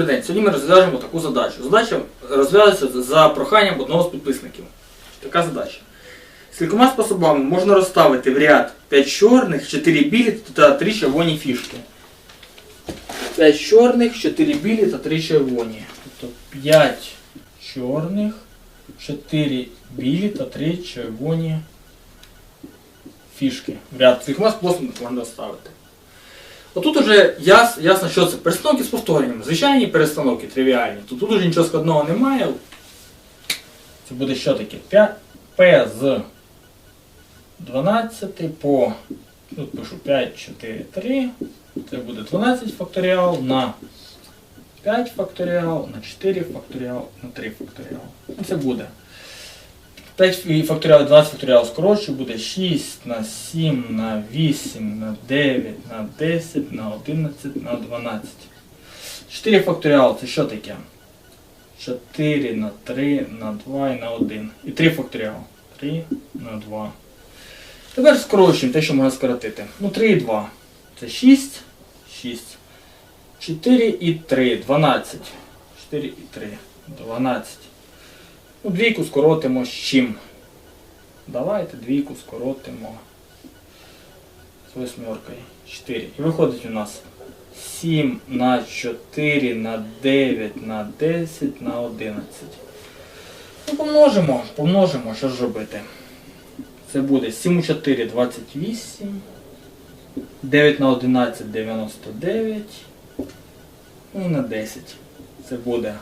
добрий день. Сьогодні ми розв'яжемо таку задачу. Задача розв'язується за проханням одного з підписників. Така задача. Скількома способами можна розставити в ряд 5 чорних, 4 білі та 3 червоні фішки. 5 чорних, 4 білі та 3 червоні. Тобто 5 чорних, 4 білі та 3 червоні фішки. В ряд скількома способами можна розставити. Отут уже яс, ясно, що це перестановки з повторенням. Звичайні перестановки тривіальні. То тут уже нічого складного немає. Це буде що таке? 5 P з 12 по. Тут пишу 5, 4, 3. Це буде 12 факторіал на 5 факторіал, на 4 факторіал, на 3 факторіал. Це буде. 5 факторіал, 12 факторіал скорочую, буде 6 на 7, на 8, на 9, на 10, на 11, на 12. 4 факторіал це що таке? 4 на 3, на 2 і на 1. І 3 факторіал. 3 на 2. Тепер скорочуємо те, що можна скоротити. Ну 3 і 2. Це 6. 6. 4 і 3. 12. 4 і 3. 12. Ну, двійку скоротимо з чим? Давайте двійку скоротимо з восьмеркою. 4. І виходить у нас 7 на 4 на 9 на 10 на 11. Ну, помножимо, помножимо, що ж робити. Це буде 7 у 4 28. 9 на 11 99. Ну і на 10. Це буде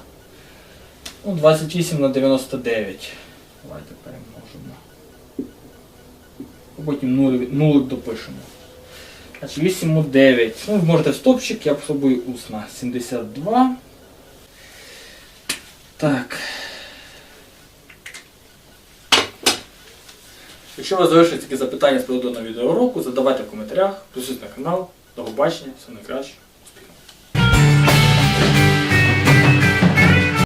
Ну, 28 на 99. Давайте перемножимо. Потім нулик, допишемо. Значить 8 у 9. Ну, можете в стопчик, я спробую усно. 72. Так. Якщо у вас залишаться такі запитання з приводу на відеоуроку, задавайте в коментарях, підписуйтесь на канал. До побачення, все найкраще.